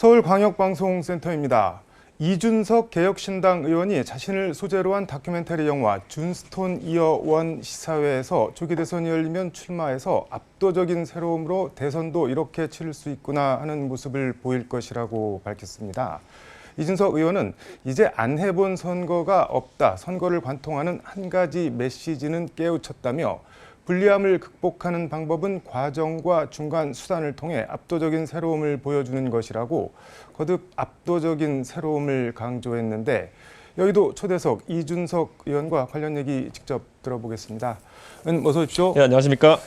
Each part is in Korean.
서울광역방송센터입니다. 이준석 개혁신당 의원이 자신을 소재로 한 다큐멘터리 영화 준스톤 이어 원 시사회에서 조기 대선이 열리면 출마해서 압도적인 새로움으로 대선도 이렇게 치를 수 있구나 하는 모습을 보일 것이라고 밝혔습니다. 이준석 의원은 이제 안 해본 선거가 없다. 선거를 관통하는 한 가지 메시지는 깨우쳤다며 불리함을 극복하는 방법은 과정과 중간 수단을 통해 압도적인 새로움을 보여주는 것이라고 거듭 압도적인 새로움을 강조했는데 여의도 초대석 이준석 의원과 관련 얘기 직접 들어보겠습니다. 은 어서 오십시오. 네, 안녕하십니까?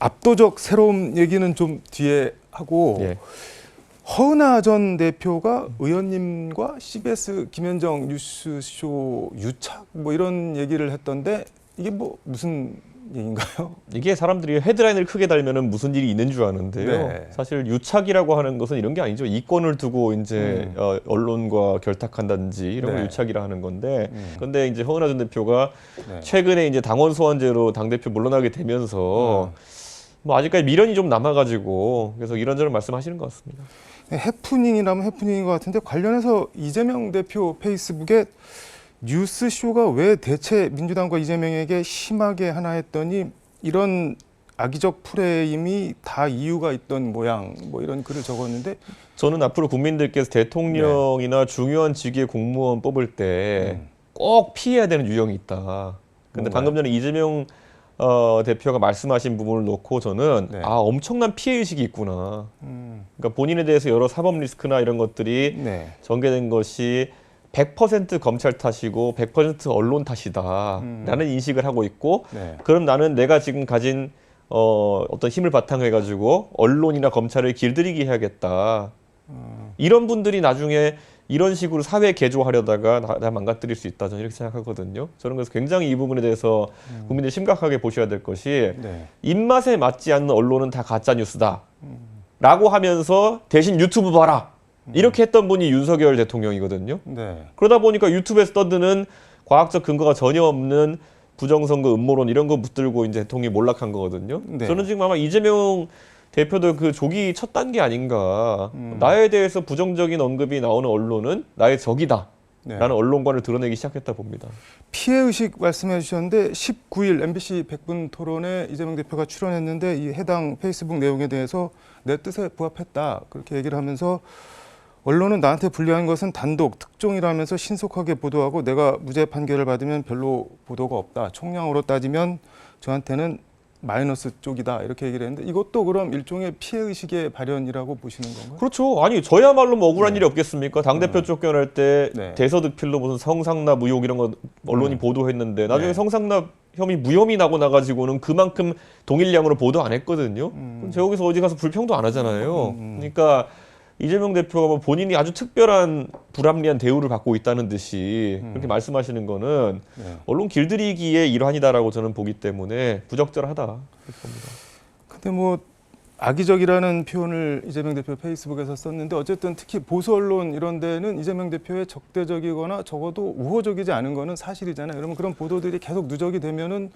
압도적 새로움 얘기는 좀 뒤에 하고 예. 허은하 전 대표가 의원님과 CBS 김현정 뉴스쇼 유착 뭐 이런 얘기를 했던데 이게 뭐 무슨 얘기인가요? 이게 사람들이 헤드라인을 크게 달면은 무슨 일이 있는 줄 아는데요. 네. 사실 유착이라고 하는 것은 이런 게 아니죠. 이권을 두고 이제 음. 어, 언론과 결탁한다든지 이런 걸 네. 유착이라 하는 건데. 음. 근데 이제 허은하 전 대표가 네. 최근에 이제 당원 소환제로 당 대표 물러나게 되면서 뭐 아직까지 미련이 좀 남아가지고 그래서 이런저런 말씀하시는 것 같습니다. 해프닝이라면 해프닝인 것 같은데 관련해서 이재명 대표 페이스북에 뉴스 쇼가 왜 대체 민주당과 이재명에게 심하게 하나 했더니 이런 악의적 프레임이 다 이유가 있던 모양 뭐 이런 글을 적었는데 저는 앞으로 국민들께서 대통령이나 중요한 직위의 공무원 뽑을 때 음. 꼭 피해야 되는 유형이 있다. 근데 뭔가요? 방금 전에 이재명 어, 대표가 말씀하신 부분을 놓고 저는 네. 아 엄청난 피해 의식이 있구나. 음, 그러니까 본인에 대해서 여러 사법 리스크나 이런 것들이 네. 전개된 것이 100% 검찰 탓이고 100% 언론 탓이다. 음. 라는 인식을 하고 있고 네. 그럼 나는 내가 지금 가진 어, 어떤 힘을 바탕해 가지고 언론이나 검찰을 길들이게 해야겠다. 어, 이런 분들이 나중에 이런 식으로 사회 개조하려다가 나, 나 망가뜨릴 수 있다 저는 이렇게 생각하거든요. 저는 그래서 굉장히 이 부분에 대해서 국민들이 심각하게 보셔야 될 것이 네. 입맛에 맞지 않는 언론은 다 가짜 뉴스다. 라고 하면서 대신 유튜브 봐라. 이렇게 했던 분이 윤석열 대통령이거든요. 네. 그러다 보니까 유튜브에서 떠드는 과학적 근거가 전혀 없는 부정선거 음모론 이런 거 붙들고 이제 대통령이 몰락한 거거든요. 네. 저는 지금 아마 이재명 대표도 그 조기 첫 단계 아닌가. 음. 나에 대해서 부정적인 언급이 나오는 언론은 나의 적이다. 네. 라는 언론관을 드러내기 시작했다 봅니다. 피해 의식 말씀해 주셨는데 19일 MBC 100분 토론에 이재명 대표가 출연했는데 이 해당 페이스북 내용에 대해서 내 뜻에 부합했다 그렇게 얘기를 하면서 언론은 나한테 불리한 것은 단독 특종이라면서 신속하게 보도하고 내가 무죄 판결을 받으면 별로 보도가 없다 총량으로 따지면 저한테는 마이너스 쪽이다 이렇게 얘기를 했는데 이것도 그럼 일종의 피해 의식의 발현이라고 보시는 건가요? 그렇죠. 아니 저야말로 뭐 억울한 네. 일이 없겠습니까? 당 대표 쫓겨날 때 네. 대서득필로 무슨 성상납 의혹 이런 거 언론이 음. 보도했는데 나중에 네. 성상납 혐의 무혐의 나고 나가지고는 그만큼 동일량으로 보도 안 했거든요. 음. 그럼 여기서 어디 가서 불평도 안 하잖아요. 음. 그러니까 이재명 대표가 뭐 본인이 아주 특별한 불합리한 대우를 받고 있다는 듯이 음. 그렇게 말씀하시는 거는 네. 언론 길들이기의 일환이다라고 저는 보기 때문에 부적절하다 이렇게 봅니다. 근데 뭐 악의적이라는 표현을 이재명 대표 페이스북에서 썼는데 어쨌든 특히 보수 언론 이런 데는 이재명 대표의 적대적이거나 적어도 우호적이지 않은 거는 사실이잖아요. 그러면 그런 보도들이 계속 누적이 되면은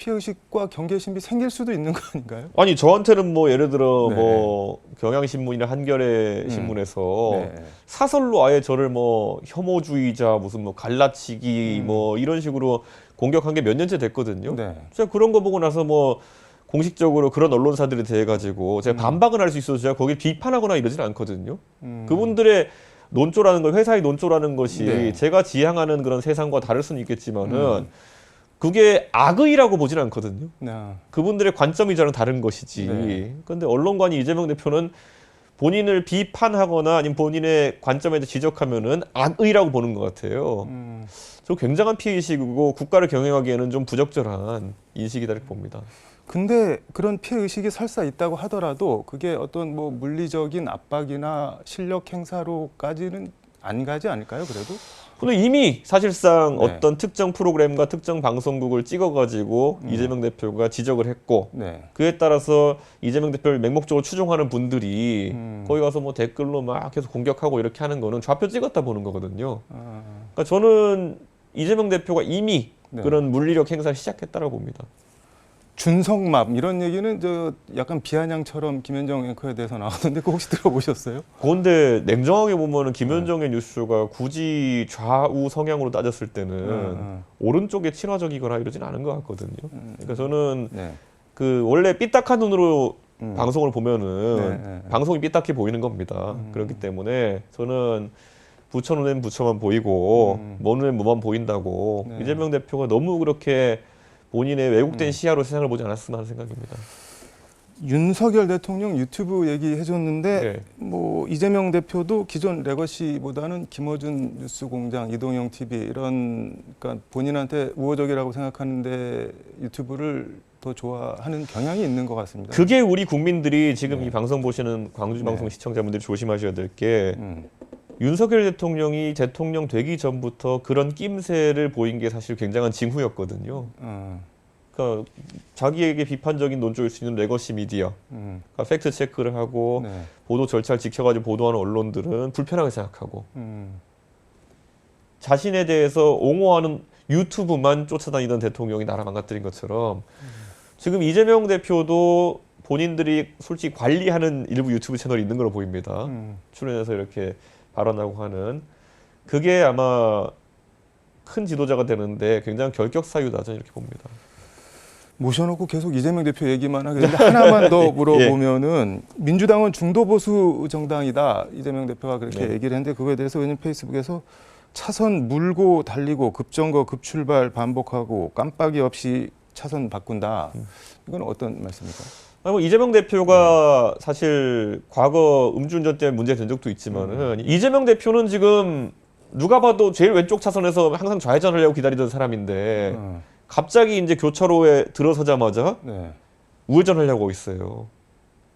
피해 의식과 경계 심이 생길 수도 있는 거 아닌가요? 아니 저한테는 뭐 예를 들어 네. 뭐 경향신문이나 한겨레 음. 신문에서 네. 사설로 아예 저를 뭐 혐오주의자 무슨 뭐 갈라치기 음. 뭐 이런 식으로 공격한 게 몇 년째 됐거든요. 네. 제가 그런 거 보고 나서 뭐 공식적으로 그런 언론사들에 대해 가지고 제가 음. 반박은 할 수 있어서 제가 거기 비판하거나 이러지는 않거든요. 음. 그분들의 논조라는 거 회사의 논조라는 것이 네. 제가 지향하는 그런 세상과 다를 수는 있겠지만은 음. 그게 악의라고 보지는 않거든요. 네. 그분들의 관점이 저는 다른 것이지. 네. 그런데 언론관이 이재명 대표는 본인을 비판하거나 아니면 본인의 관점에 대해 지적하면은 악의라고 보는 것 같아요. 음. 저 굉장한 피해의식이고 국가를 경영하기에는 좀 부적절한 인식이다 이렇게 봅니다. 근데 그런 피해 의식이 설사 있다고 하더라도 그게 어떤 뭐 물리적인 압박이나 실력 행사로까지는 안 가지 않을까요? 그래도? 근데 이미 사실상 네. 어떤 특정 프로그램과 특정 방송국을 찍어가지고 음. 이재명 대표가 지적을 했고 네. 그에 따라서 이재명 대표를 맹목적으로 추종하는 분들이 음. 거기 가서 뭐 댓글로 막 계속 공격하고 이렇게 하는 거는 좌표 찍었다 보는 거거든요. 아, 그러니까 저는 이재명 대표가 이미 네. 그런 물리력 행사를 시작했다고 봅니다. 준석맘 이런 얘기는 저 약간 비아냥처럼 김현정 앵커에 대해서 나왔는데 그거 혹시 들어보셨어요? 그런데 냉정하게 보면은 김현정의 뉴스가 굳이 좌우 성향으로 따졌을 때는 음, 오른쪽에 친화적이거나 이러진 않은 것 같거든요. 음. 그러니까 저는 네. 그 원래 삐딱한 눈으로 음. 방송을 보면은 네, 네, 네. 방송이 삐딱해 보이는 겁니다. 음. 그렇기 때문에 저는 부처 눈엔 부처만 보이고 음. 먼 눈엔 뭐만 보인다고 네. 이재명 대표가 너무 그렇게 본인의 왜곡된 음. 시야로 세상을 보지 않았으면 하는 생각입니다. 윤석열 대통령 유튜브 얘기해줬는데 네. 뭐 이재명 대표도 기존 레거시보다는 김어준 뉴스공장, 이동영 TV 이런 그러니까 본인한테 우호적이라고 생각하는데 유튜브를 더 좋아하는 경향이 있는 것 같습니다. 그게 우리 국민들이 지금 네. 이 방송 보시는 광주 네. 방송 시청자분들이 조심하셔야 될게 음, 윤석열 대통령이 대통령 되기 전부터 그런 낌새를 보인 게 사실 굉장한 징후였거든요. 어, 그러니까 자기에게 비판적인 논조일 수 있는 레거시 미디어, 음, 그러니까 팩트 체크를 하고 네, 보도 절차를 지켜가지고 보도하는 언론들은 불편하게 생각하고. 음, 자신에 대해서 옹호하는 유튜브만 쫓아다니던 대통령이 나라 망가뜨린 것처럼 지금 이재명 대표도 본인들이 솔직히 관리하는 일부 유튜브 채널이 있는 걸로 보입니다. 음. 출연해서 이렇게 발언하고 하는 그게 아마 큰 지도자가 되는데 굉장히 결격 사유다 저는 이렇게 봅니다. 모셔놓고 계속 이재명 대표 얘기만 하겠는데 하나만 더 예. 물어보면은 민주당은 중도 보수 정당이다 이재명 대표가 그렇게 네. 얘기를 했는데 그거에 대해서 왜냐면 페이스북에서 차선 물고 달리고 급정거 급출발 반복하고 깜빡이 없이 차선 바꾼다 음. 이건 어떤 말씀입니까? 아니, 뭐 이재명 대표가 사실 과거 음주운전 때문에 문제된 적도 있지만은 이재명 대표는 지금 누가 봐도 제일 왼쪽 차선에서 항상 좌회전하려고 기다리던 사람인데 어, 갑자기 이제 교차로에 들어서자마자 네. 우회전하려고 있어요.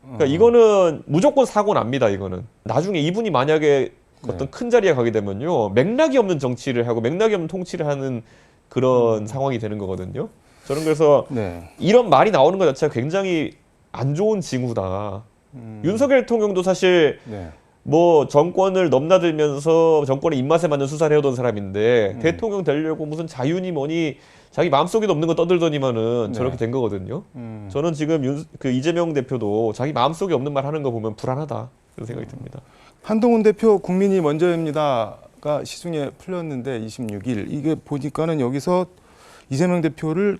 그러니까 어, 이거는 무조건 사고 납니다. 이거는 나중에 이분이 만약에 어떤 네. 큰 자리에 가게 되면요 맥락이 없는 정치를 하고 맥락이 없는 통치를 하는 그런 음. 상황이 되는 거거든요. 저는 그래서 네. 이런 말이 나오는 것 자체가 굉장히 안 좋은 징후다. 음, 윤석열 대통령도 사실 네. 뭐 정권을 넘나들면서 정권의 입맛에 맞는 수사를 해오던 사람인데 음. 대통령 되려고 무슨 자윤이 뭐니 자기 마음속에도 없는 거 떠들더니만은 네. 저렇게 된 거거든요. 음. 저는 지금 윤, 그 이재명 대표도 자기 마음속에 없는 말 하는 거 보면 불안하다 그런 생각이 듭니다. 한동훈 대표 국민이 먼저입니다가 시중에 풀렸는데 26일 이게 보니까는 여기서 이재명 대표를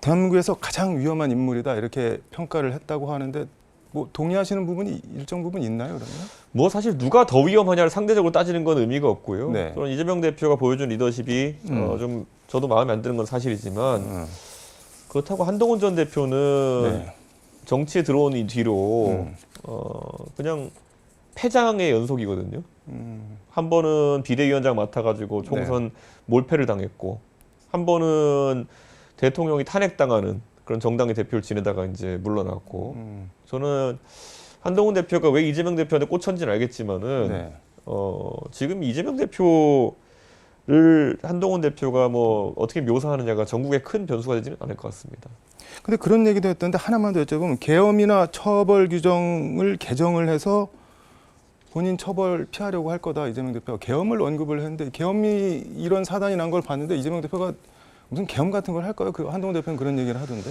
대한민국에서 가장 위험한 인물이다 이렇게 평가를 했다고 하는데 뭐 동의하시는 부분이 일정 부분 있나요 그러면? 뭐 사실 누가 더 위험하냐를 상대적으로 따지는 건 의미가 없고요. 네. 저는 이재명 대표가 보여준 리더십이 음. 어, 좀 저도 마음에 안 드는 건 사실이지만 음. 그렇다고 한동훈 전 대표는 네. 정치에 들어온 이 뒤로 음. 어, 그냥 패장의 연속이거든요. 음. 한 번은 비대위원장 맡아가지고 총선 네. 몰패를 당했고 한 번은 대통령이 탄핵당하는 그런 정당의 대표를 지내다가 이제 물러났고 음. 저는 한동훈 대표가 왜 이재명 대표한테 꽂혔는지는 알겠지만은 네. 어, 지금 이재명 대표를 한동훈 대표가 뭐 어떻게 묘사하느냐가 전국에 큰 변수가 되지는 않을 것 같습니다. 근데 그런 얘기도 했던데 하나만 더 여쭤보면 계엄이나 처벌 규정을 개정을 해서 본인 처벌 피하려고 할 거다 이재명 대표가 계엄을 언급을 했는데 계엄이 이런 사단이 난 걸 봤는데 이재명 대표가 무슨 계엄 같은 걸 할까요? 그 한동훈 대표는 그런 얘기를 하던데.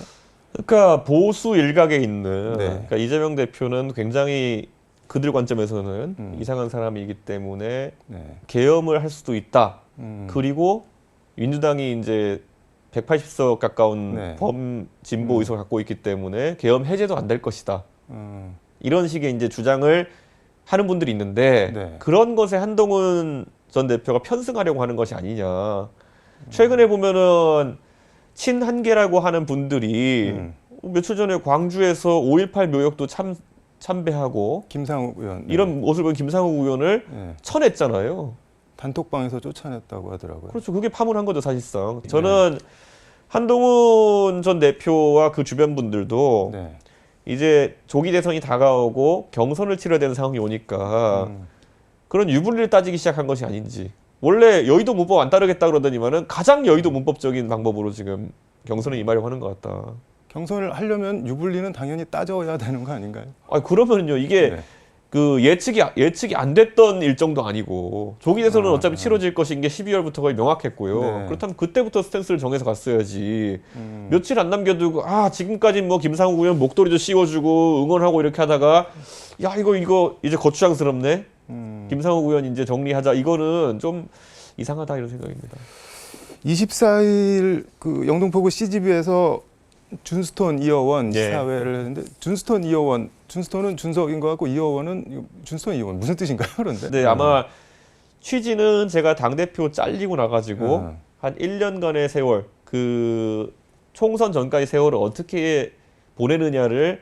그러니까 보수 일각에 있는 네. 그러니까 이재명 대표는 굉장히 그들 관점에서는 음. 이상한 사람이기 때문에 네. 계엄을 할 수도 있다. 음. 그리고 민주당이 이제 180석 가까운 네. 범 진보 음. 의석을 갖고 있기 때문에 계엄 해제도 안 될 것이다. 음. 이런 식의 이제 주장을 하는 분들이 있는데 네. 그런 것에 한동훈 전 대표가 편승하려고 하는 것이 아니냐. 최근에 보면은 친한계라고 하는 분들이 음. 며칠 전에 광주에서 5.18 묘역도 참 참배하고 김상욱 의원 네. 이런 모습을 본 김상욱 의원을 네. 쳐냈잖아요. 단톡방에서 쫓아냈다고 하더라고요. 그렇죠. 그게 파문한 거죠, 사실상. 저는 한동훈 전 대표와 그 주변 분들도 네. 이제 조기 대선이 다가오고 경선을 치러야 되는 상황이 오니까 음. 그런 유불리를 따지기 시작한 것이 아닌지. 원래 여의도 문법 안 따르겠다 그러더니만은 가장 여의도 문법적인 방법으로 지금 경선에 임하려고 하는 것 같다. 경선을 하려면 유불리는 당연히 따져야 되는 거 아닌가요? 아 그러면요 이게 네. 그 예측이 예측이 안 됐던 일정도 아니고 조기 대선은 아, 어차피 네. 치러질 것인 게 12월부터 거의 명확했고요. 네. 그렇다면 그때부터 스탠스를 정해서 갔어야지. 음. 며칠 안 남겨두고 아 지금까지 뭐 김상욱 의원 목도리도 씌워주고 응원하고 이렇게 하다가 야 이거 이거 이제 거추장스럽네. 음. 김상욱 의원 이제 정리하자 이거는 좀 이상하다 이런 생각입니다. 24일 그 영등포구 CGV에서 준스톤 이어원 예. 시사회를 했는데 준스톤 이어원 준스톤은 준석인 것 같고 이어원은 준스톤 이어원 무슨 뜻인가요? 그런데 네 아마 취지는 제가 당 대표 잘리고 나가지고 음. 한 1년간의 세월 그 총선 전까지 세월을 어떻게 보내느냐를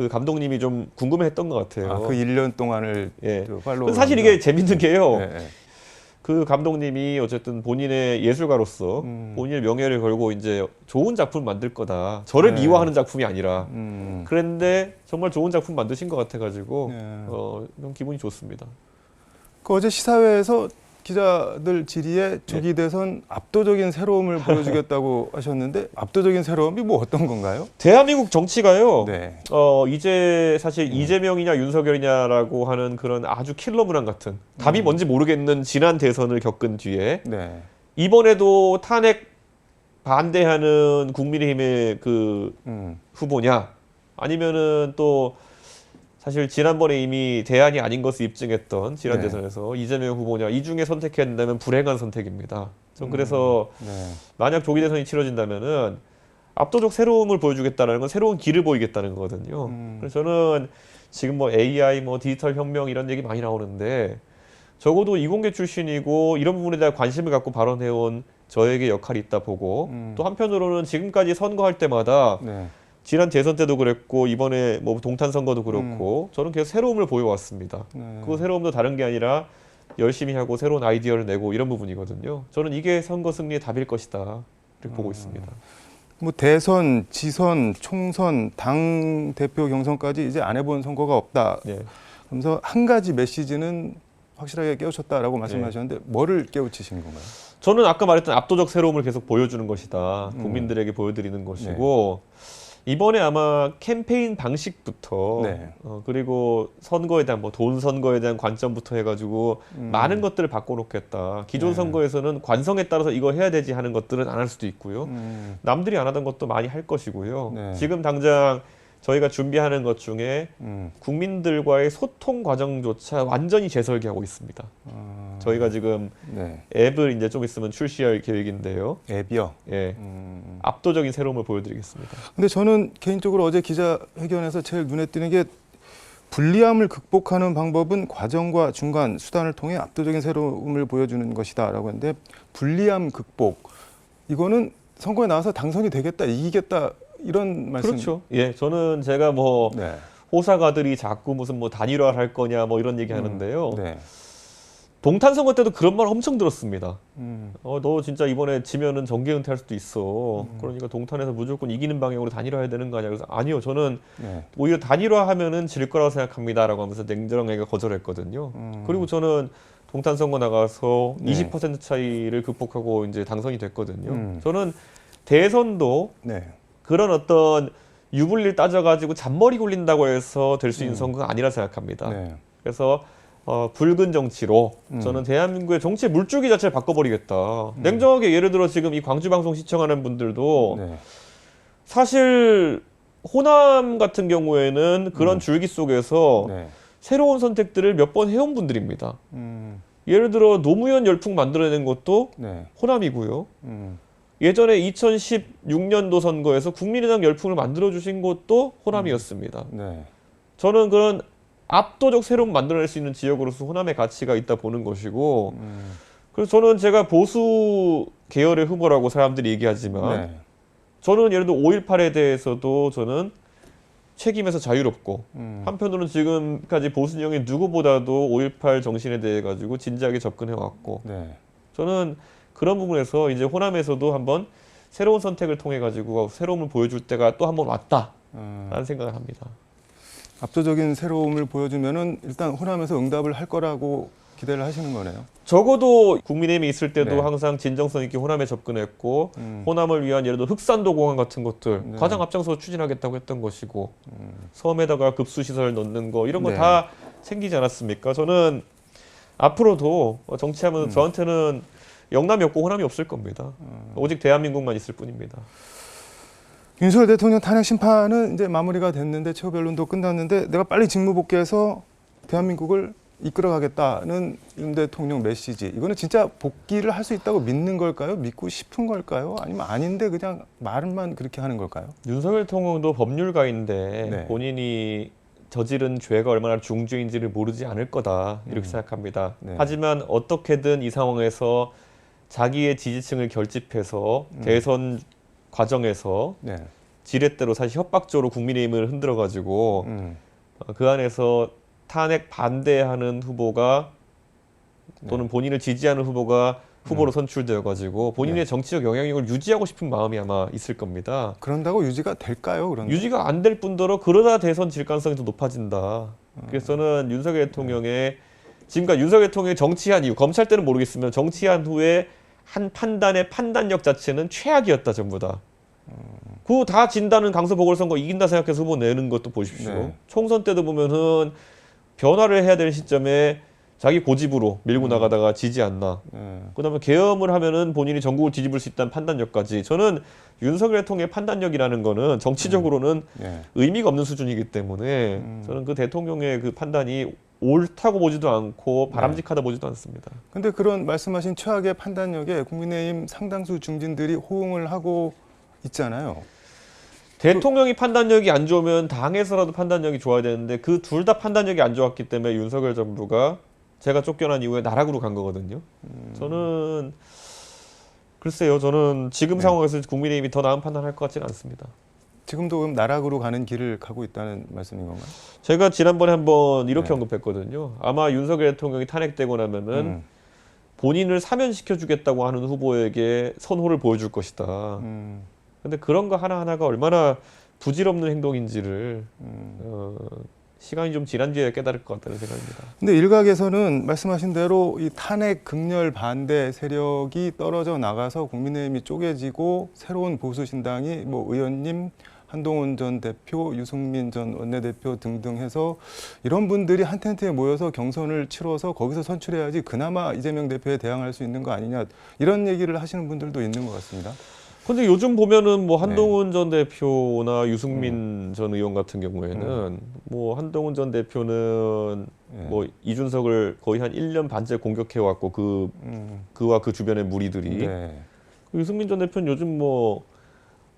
그 감독님이 좀 궁금해했던 것 같아요. 아, 그 1년 동안을 예. 그 팔로우 사실 이게 재밌는 게요. 예, 예. 그 감독님이 어쨌든 본인의 예술가로서 음. 본인의 명예를 걸고 이제 좋은 작품 만들 거다. 저를 네. 미워하는 작품이 아니라. 음. 그랬는데 정말 좋은 작품 만드신 것 같아가지고 네. 어, 좀 기분이 좋습니다. 그 어제 시사회에서 기자들 질의에 조기 대선 압도적인 새로움을 보여주겠다고 하셨는데 압도적인 새로움이 뭐 어떤 건가요? 대한민국 정치가요. 네. 어 이제 사실 음. 이재명이냐 윤석열이냐라고 하는 그런 아주 킬러 문항 같은 답이 음. 뭔지 모르겠는 지난 대선을 겪은 뒤에 네. 이번에도 탄핵 반대하는 국민의힘의 그 음. 후보냐 아니면은 또 사실 지난번에 이미 대안이 아닌 것을 입증했던 지난 네. 대선에서 이재명 후보냐 이 중에 선택해야 된다면 불행한 선택입니다. 전 그래서 네. 만약 조기 대선이 치러진다면은 압도적 새로움을 보여주겠다는 건 새로운 길을 보이겠다는 거거든요. 음. 그래서 저는 지금 뭐 AI 뭐 디지털 혁명 이런 얘기 많이 나오는데 적어도 이공계 출신이고 이런 부분에 대한 관심을 갖고 발언해온 저에게 역할이 있다 보고 음. 또 한편으로는 지금까지 선거할 때마다 네. 지난 대선 때도 그랬고 이번에 뭐 동탄 선거도 그렇고 저는 계속 새로움을 보여왔습니다. 네. 그 새로움도 다른 게 아니라 열심히 하고 새로운 아이디어를 내고 이런 부분이거든요. 저는 이게 선거 승리의 답일 것이다 이렇게 보고 있습니다. 뭐 대선, 지선, 총선, 당 대표 경선까지 이제 안 해본 선거가 없다. 네. 그러면서 한 가지 메시지는 확실하게 깨우쳤다라고 말씀하셨는데 뭐를 깨우치신 건가요? 저는 아까 말했던 압도적 새로움을 계속 보여주는 것이다. 음. 국민들에게 보여드리는 것이고 이번에 아마 캠페인 방식부터 네. 어, 그리고 선거에 대한 뭐 돈 선거에 대한 관점부터 해가지고 음. 많은 것들을 바꿔놓겠다. 기존 네. 선거에서는 관성에 따라서 이거 해야 되지 하는 것들은 안 할 수도 있고요. 음. 남들이 안 하던 것도 많이 할 것이고요. 네. 지금 당장 저희가 준비하는 것 중에 음. 국민들과의 소통 과정조차 완전히 재설계하고 있습니다. 아, 저희가 지금 네. 앱을 이제 좀 있으면 출시할 계획인데요. 앱이요. 예. 음. 압도적인 새로움을 보여드리겠습니다. 근데 저는 개인적으로 어제 기자회견에서 제일 눈에 띄는 게 불리함을 극복하는 방법은 과정과 중간 수단을 통해 압도적인 새로움을 보여주는 것이다라고 했는데 불리함 극복 이거는 선거에 나와서 당선이 되겠다 이기겠다 이런 말씀 그렇죠. 예, 저는 제가 뭐 네. 호사가들이 자꾸 무슨 뭐 단일화 할 거냐 뭐 이런 얘기 음, 하는데요. 네. 동탄 선거 때도 그런 말 엄청 들었습니다. 음, 어, 너 진짜 이번에 지면은 정계 은퇴할 수도 있어. 음. 그러니까 동탄에서 무조건 이기는 방향으로 단일화해야 되는 거 아니야? 그래서 아니요, 저는 네. 오히려 단일화하면은 질 거라고 생각합니다라고 하면서 냉정하게 거절했거든요. 음. 그리고 저는 동탄 선거 나가서 네. 20% 차이를 극복하고 이제 당선이 됐거든요. 음. 저는 대선도 네. 그런 어떤 유불리를 따져가지고 잔머리 굴린다고 해서 될 수 있는 음. 선거가 아니라 생각합니다. 네. 그래서 어, 붉은 정치로 음. 저는 대한민국의 정치 물줄기 자체를 바꿔버리겠다. 냉정하게 예를 들어 지금 이 광주 방송 시청하는 분들도 네. 사실 호남 같은 경우에는 그런 음. 줄기 속에서 네. 새로운 선택들을 몇 번 해온 분들입니다. 음, 예를 들어 노무현 열풍 만들어낸 것도 네. 호남이고요. 음, 예전에 2016년도 선거에서 국민의당 열풍을 만들어 주신 것도 호남이었습니다. 네. 저는 그런 압도적 새로운 만들어낼 수 있는 지역으로서 호남의 가치가 있다 보는 것이고 음, 그래서 저는 제가 보수 계열의 후보라고 사람들이 얘기하지만 네. 저는 예를 들어 5.18에 대해서도 저는 책임에서 자유롭고 음, 한편으로는 지금까지 보수 진영의 누구보다도 5.18 정신에 대해 가지고 진지하게 접근해 왔고 네. 저는 그런 부분에서 이제 호남에서도 한번 새로운 선택을 통해 가지고 새로움을 보여줄 때가 또 한번 왔다라는 음, 생각을 합니다. 압도적인 새로움을 보여주면은 일단 호남에서 응답을 할 거라고 기대를 하시는 거네요. 적어도 국민의힘이 있을 때도 네. 항상 진정성 있게 호남에 접근했고 음, 호남을 위한 예를 들어 흑산도 공항 같은 것들 네. 가장 앞장서 추진하겠다고 했던 것이고 음, 섬에다가 급수 시설 넣는 거 이런 거 네. 다 생기지 않았습니까? 저는 앞으로도 정치하면 음. 저한테는 영남이 없고 호남이 없을 겁니다. 음. 오직 대한민국만 있을 뿐입니다. 윤석열 대통령 탄핵 심판은 이제 마무리가 됐는데 최후 변론도 끝났는데 내가 빨리 직무 복귀해서 대한민국을 이끌어가겠다는 윤 대통령 메시지 이거는 진짜 복귀를 할 수 있다고 믿는 걸까요? 믿고 싶은 걸까요? 아니면 아닌데 그냥 말만 그렇게 하는 걸까요? 윤석열 대통령도 법률가인데 네. 본인이 저지른 죄가 얼마나 중죄인지를 모르지 않을 거다 이렇게 음. 생각합니다. 네. 하지만 어떻게든 이 상황에서 자기의 지지층을 결집해서 음. 대선 과정에서 네. 지렛대로 사실 협박조로 국민의힘을 흔들어 가지고 음. 어, 그 안에서 탄핵 반대하는 후보가 또는 네. 본인을 지지하는 후보가 후보로 선출되어 가지고 본인의 네. 정치적 영향력을 유지하고 싶은 마음이 아마 있을 겁니다. 그런다고 유지가 될까요? 그런데 유지가 안 될 뿐더러 그러다 대선 질 가능성이 더 높아진다. 그래서 저는 윤석열 대통령의 지금까지 윤석열 대통령이 정치한 이후 검찰 때는 모르겠으면 정치한 후에 한 판단의 판단력 자체는 최악이었다 전부 다. 그 다 진다는 강서 보궐선거 이긴다 생각해서 후보 내는 것도 보십시오. 네. 총선 때도 보면은 변화를 해야 될 시점에 자기 고집으로 밀고 나가다가 지지 않나. 네. 그다음에 계엄을 하면은 본인이 전국을 뒤집을 수 있다는 판단력까지 저는 윤석열 대통령의 판단력이라는 거는 정치적으로는 네. 의미가 없는 수준이기 때문에 음. 저는 그 대통령의 그 판단이 옳다고 보지도 않고 바람직하다 보지도 않습니다. 근데 그런 말씀하신 최악의 판단력에 국민의힘 상당수 중진들이 호응을 하고 있잖아요. 대통령이 판단력이 안 좋으면 당에서라도 판단력이 좋아야 되는데 그 둘 다 판단력이 안 좋았기 때문에 윤석열 정부가 제가 쫓겨난 이후에 나락으로 간 거거든요. 음. 저는 글쎄요, 저는 지금 네. 상황에서 국민의힘이 더 나은 판단할 것 같지는 않습니다. 지금도 그럼 나락으로 가는 길을 가고 있다는 말씀인 건가요? 제가 지난번에 한번 이렇게 네. 언급했거든요. 아마 윤석열 대통령이 탄핵되고 나면은 음. 본인을 사면시켜 주겠다고 하는 후보에게 선호를 보여줄 것이다. 음. 근데 그런 거 하나하나가 얼마나 부질없는 행동인지를 음. 어, 시간이 좀 지난 뒤에 깨달을 것 같다는 생각입니다. 근데 일각에서는 말씀하신 대로 이 탄핵 극렬 반대 세력이 떨어져 나가서 국민의힘이 쪼개지고 새로운 보수 신당이 뭐 의원님 한동훈 전 대표, 유승민 전 원내대표 등등 해서 이런 분들이 한 텐트에 모여서 경선을 치러서 거기서 선출해야지 그나마 이재명 대표에 대항할 수 있는 거 아니냐 이런 얘기를 하시는 분들도 있는 것 같습니다. 근데 요즘 보면은 뭐 네. 한동훈 전 대표나 유승민 음. 전 의원 같은 경우에는 뭐 한동훈 전 대표는 예. 뭐 이준석을 거의 한 1년 반째 공격해 왔고 그 음. 그와 그 주변의 무리들이 네. 유승민 전 대표는 요즘 뭐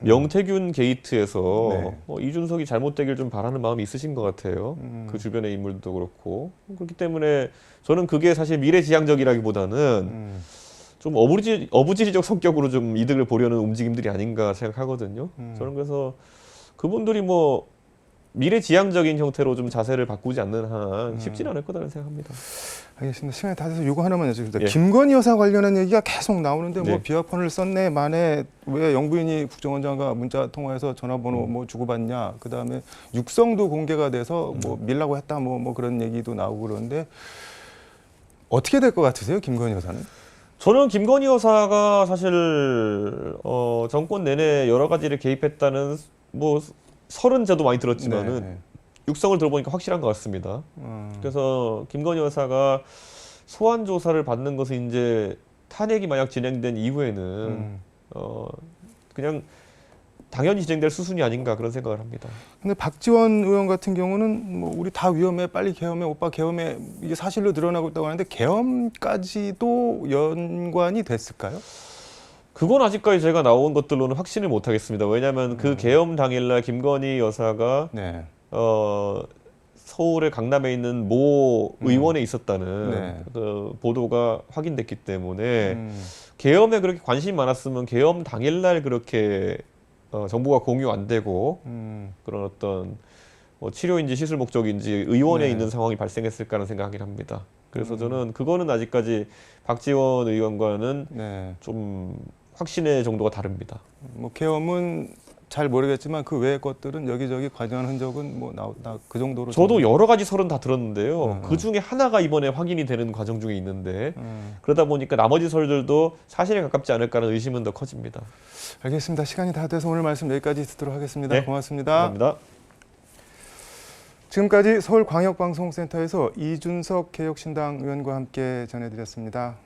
명태균 게이트에서 네. 뭐 이준석이 잘못되길 좀 바라는 마음이 있으신 것 같아요. 음. 그 주변의 인물도 그렇고 그렇기 때문에 저는 그게 사실 미래지향적이라기보다는 음. 좀 어부지 어부지리적 성격으로 좀 이득을 보려는 움직임들이 아닌가 생각하거든요. 음. 저는 그래서 그분들이 뭐 미래지향적인 형태로 좀 자세를 바꾸지 않는 한 음. 쉽지는 않을 거다라는 생각합니다. 알겠습니다. 시간이 다 돼서 요거 하나만 여쭤봅니다. 예. 김건희 여사 관련한 얘기가 계속 나오는데 뭐 네. 비화폰을 썼네 만에 왜 영부인이 국정원장과 문자 통화해서 전화번호 음. 뭐 주고받냐. 그다음에 육성도 공개가 돼서 뭐 밀라고 했다 뭐뭐 그런 얘기도 나오고 그러는데 어떻게 될 것 같으세요, 김건희 여사는? 저는 김건희 여사가 사실 어, 정권 내내 여러 가지를 개입했다는 뭐 설은 저도 많이 들었지만은 네, 네. 육성을 들어보니까 확실한 것 같습니다. 음, 그래서 김건희 여사가 소환 조사를 받는 것은 이제 탄핵이 만약 진행된 이후에는 음. 어, 그냥 당연히 진행될 수순이 아닌가 그런 생각을 합니다. 근데 박지원 의원 같은 경우는 뭐 우리 다 위험해 빨리 계엄해 오빠 계엄해 이게 사실로 드러나고 있다고 하는데 계엄까지도 연관이 됐을까요? 그건 아직까지 제가 나온 것들로는 확신을 못 하겠습니다. 왜냐하면 그 음. 계엄 당일날 김건희 여사가 네. 어, 서울의 강남에 있는 모 음. 의원에 있었다는 네. 그 보도가 확인됐기 때문에 음. 계엄에 그렇게 관심이 많았으면 계엄 당일날 그렇게 어, 정보가 공유 안 되고 음. 그런 어떤 뭐 치료인지 시술 목적인지 의원에 네. 있는 상황이 발생했을까라는 생각하긴 합니다. 그래서 음. 저는 그거는 아직까지 박지원 의원과는 네. 좀 확신의 정도가 다릅니다. 뭐 계엄은 잘 모르겠지만 그 외의 것들은 여기저기 관여한 흔적은 뭐나그 정도로 저도 저는- 여러 가지 설은 다 들었는데요. 음. 그 중에 하나가 이번에 확인이 되는 과정 중에 있는데 음, 그러다 보니까 나머지 설들도 사실에 가깝지 않을까라는 의심은 더 커집니다. 알겠습니다. 시간이 다 돼서 오늘 말씀 여기까지 듣도록 하겠습니다. 네. 고맙습니다. 감사합니다. 지금까지 서울광역방송센터에서 이준석 개혁신당 의원과 함께 전해드렸습니다.